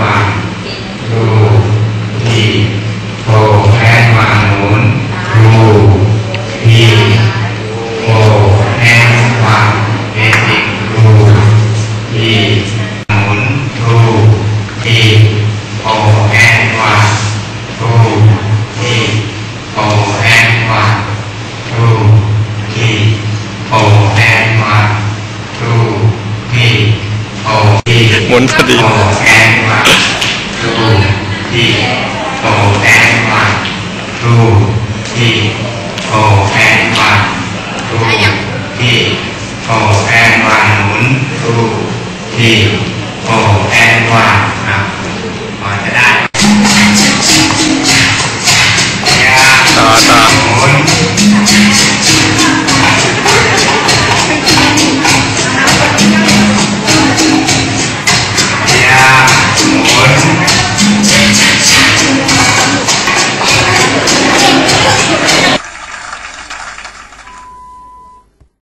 อนวางดูทีโฟแอนวางหมุนดูทีโฟแอนวางเบสิกดูทีหมุนดูทีโฟแอนวางดูทีโฟแอนวางดูทีโฟแอนวางดูทีโฟทีหมุนพอดี วางดูที่โอแอนวางดูที่โอแอนวางดูที่โอแอนวาหมุนดูที่โอ